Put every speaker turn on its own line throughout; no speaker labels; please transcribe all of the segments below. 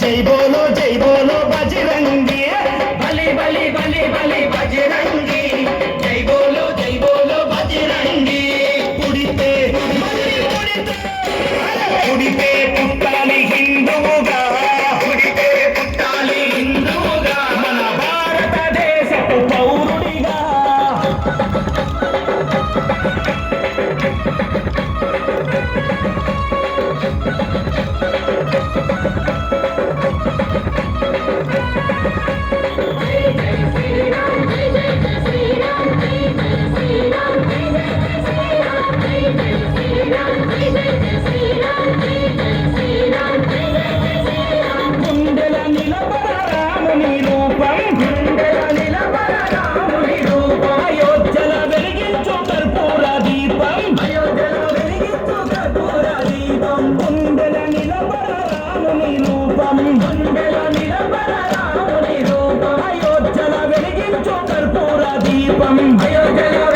జై బో కర్పూర దీపం
జయ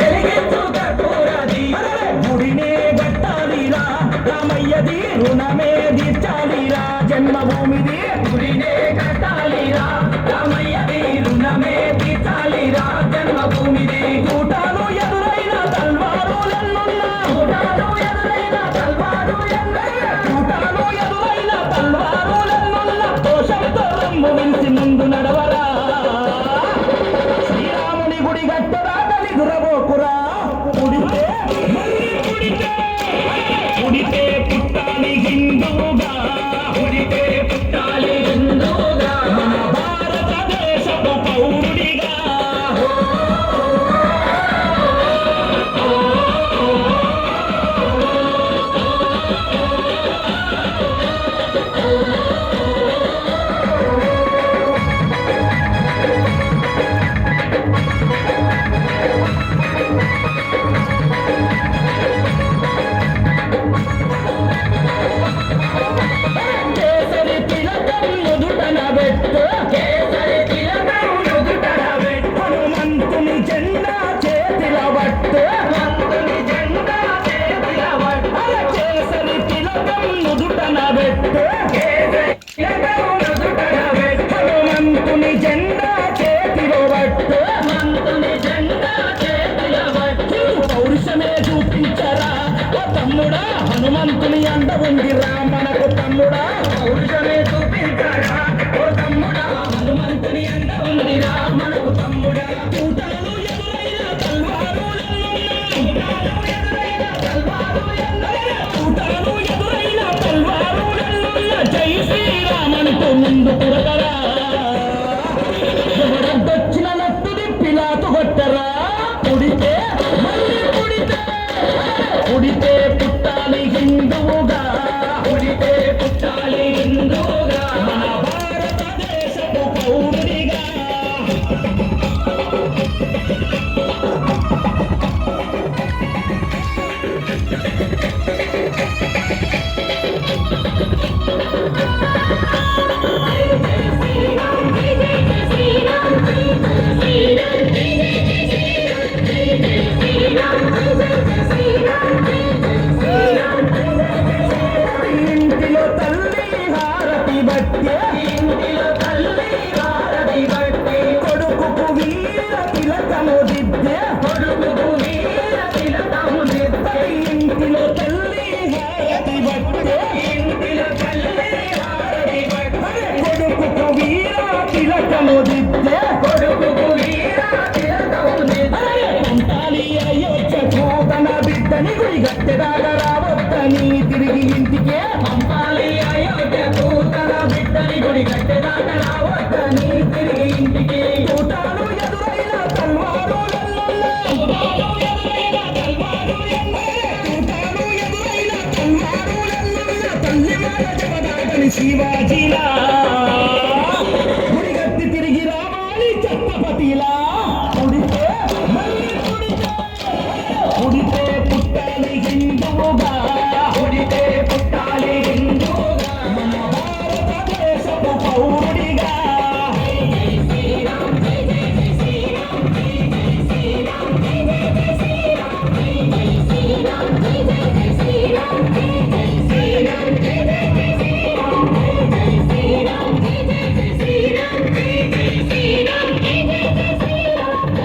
ఓ తమ్ముడా హనుమంతుని అంట ఉంది మనకు తమ్ముడా.
పౌరుషమే చూపించాడా
శోధిస్తే తన బిడ్డని గురిగట్టెదాగా రావద్దని తిరిగి ఇంటికే
పంపాలి అయోధ్యకు తన బిడ్డని గురిగట్టెదాకా రావద్దని తిరిగి ఇంటికి
కూటాలు ఎదురైన తల్వారు శివాజీలా पाटीला